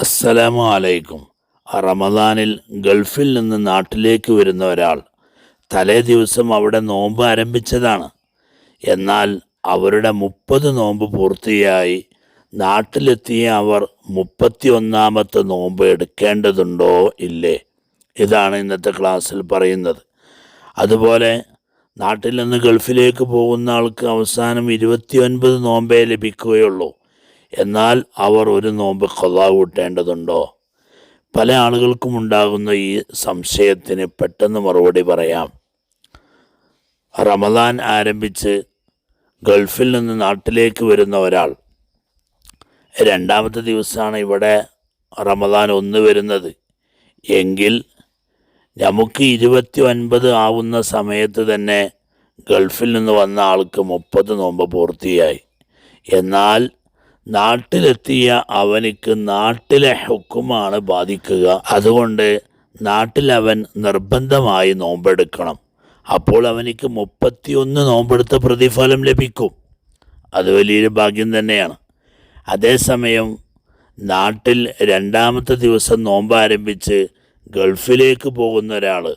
അസ്സലാമു അലൈക്കും റമദാനിൽ ഗൾഫിൽ നിന്ന് നാട്ടിലേക്ക് വരുന്ന ഒരാൾ തലേ ദിവസം അവിടെ നോമ്പ് ആരംഭിച്ചതാണ്. എന്നാൽ അവരുടെ മുപ്പത് നോമ്പ് പൂർത്തിയായി. നാട്ടിലെത്തിയ അവർ മുപ്പത്തി ഒന്നാമത്തെ നോമ്പ് എടുക്കേണ്ടതുണ്ടോ ഇല്ലേ? ഇതാണ് ഇന്നത്തെ ക്ലാസ്സിൽ പറയുന്നത്. അതുപോലെ നാട്ടിൽ നിന്ന് ഗൾഫിലേക്ക് പോകുന്ന ആൾക്ക് അവസാനം ഇരുപത്തിയൊൻപത് നോമ്പേ ലഭിക്കുകയുള്ളൂ. എന്നാൽ അവർ ഒരു നോമ്പ് കൊള്ളാ കൂട്ടേണ്ടതുണ്ടോ? പല ആളുകൾക്കും ഉണ്ടാകുന്ന ഈ സംശയത്തിന് പെട്ടെന്ന് മറുപടി പറയാം. റമദാൻ ആരംഭിച്ച് ഗൾഫിൽ നിന്ന് നാട്ടിലേക്ക് വരുന്ന ഒരാൾ. രണ്ടാമത്തെ ദിവസമാണ് ഇവിടെ റമദാൻ ഒന്ന് വരുന്നത്. എങ്കിൽ നമുക്ക് ഇരുപത്തി ഒൻപത് ആവുന്ന സമയത്ത് തന്നെ ഗൾഫിൽ നിന്ന് വന്ന ആൾക്ക് മുപ്പത് നോമ്പ് പൂർത്തിയായി. എന്നാൽ നാട്ടിലെത്തിയ അവനിക്ക് നാട്ടിലെ ഹുക്കുമാണ് ബാധിക്കുക. അതുകൊണ്ട് നാട്ടിൽ അവൻ നിർബന്ധമായി നോമ്പെടുക്കണം. അപ്പോൾ അവനിക്ക് മുപ്പത്തിയൊന്ന് നോമ്പെടുത്ത പ്രതിഫലം ലഭിക്കും. അത് വലിയൊരു ഭാഗ്യം തന്നെയാണ്. അതേസമയം നാട്ടിൽ രണ്ടാമത്തെ ദിവസം നോമ്പ് ആരംഭിച്ച് ഗൾഫിലേക്ക് പോകുന്ന ഒരാൾ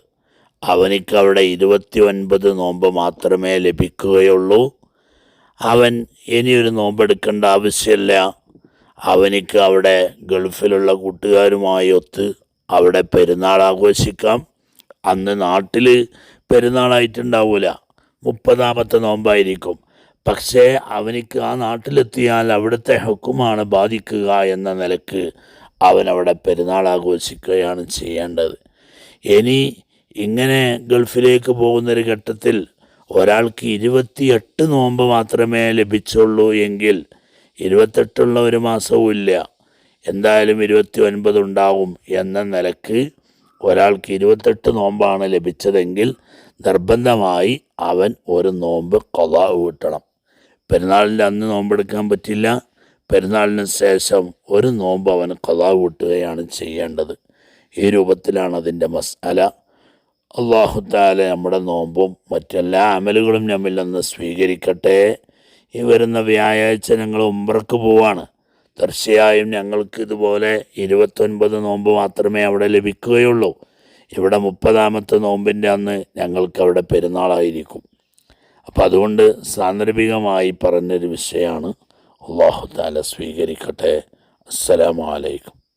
അവനിക്ക് അവിടെ ഇരുപത്തി ഒൻപത് നോമ്പ് മാത്രമേ ലഭിക്കുകയുള്ളൂ. അവൻ ഇനിയൊരു നോമ്പെടുക്കേണ്ട ആവശ്യമില്ല. അവനിക്ക് അവിടെ ഗൾഫിലുള്ള കൂട്ടുകാരുമായി ഒത്ത് അവിടെ പെരുന്നാൾ ആഘോഷിക്കാം. അന്ന് നാട്ടിൽ പെരുന്നാളായിട്ടുണ്ടാവില്ല മുപ്പതാമത്തെ നോമ്പായിരിക്കും. പക്ഷേ അവനിക്ക് ആ നാട്ടിലെത്തിയാൽ അവിടുത്തെ ഹുക്കുമാണ് ബാധിക്കുക എന്ന നിലയ്ക്ക് അവൻ അവിടെ പെരുന്നാൾ ആഘോഷിക്കുകയാണ് ചെയ്യേണ്ടത്. ഇനി ഇങ്ങനെ ഗൾഫിലേക്ക് പോകുന്നൊരു ഘട്ടത്തിൽ ഒരാൾക്ക് ഇരുപത്തിയെട്ട് നോമ്പ് മാത്രമേ ലഭിച്ചുള്ളൂ എങ്കിൽ ഇരുപത്തെട്ടുള്ള ഒരു മാസവും ഇല്ല. എന്തായാലും ഇരുപത്തി ഒൻപത് ഉണ്ടാവും എന്ന നിലയ്ക്ക് ഒരാൾക്ക് ഇരുപത്തെട്ട് നോമ്പാണ് ലഭിച്ചതെങ്കിൽ നിർബന്ധമായി അവൻ ഒരു നോമ്പ് കൊത വീട്ടണം പെരുന്നാളിന്റെ അന്ന് നോമ്പെടുക്കാൻ പറ്റില്ല. പെരുന്നാളിന് ശേഷം ഒരു നോമ്പ് അവൻ കൊത വീട്ടുകയാണ് ചെയ്യേണ്ടത്. ഈ രൂപത്തിലാണ് അതിന്റെ മസാല. അള്ളാഹുത്താല നമ്മുടെ നോമ്പും മറ്റെല്ലാ അമലുകളും നമ്മിൽ നിന്ന് സ്വീകരിക്കട്ടെ. ഈ വരുന്ന വ്യാഴാഴ്ച ഞങ്ങൾ ഉംറക്ക് പോവാണ്. തീർച്ചയായും ഞങ്ങൾക്ക് ഇതുപോലെ ഇരുപത്തൊൻപത് നോമ്പ് മാത്രമേ അവിടെ ലഭിക്കുകയുള്ളൂ. ഇവിടെ മുപ്പതാമത്തെ നോമ്പിന്റെ അന്ന് ഞങ്ങൾക്ക് അവിടെ പെരുന്നാളായിരിക്കും. അപ്പോൾ അതുകൊണ്ട് സാന്ദർഭികമായി പറഞ്ഞൊരു വിഷയമാണ്. അള്ളാഹു താല സ്വീകരിക്കട്ടെ. അസ്സലാമലൈക്കും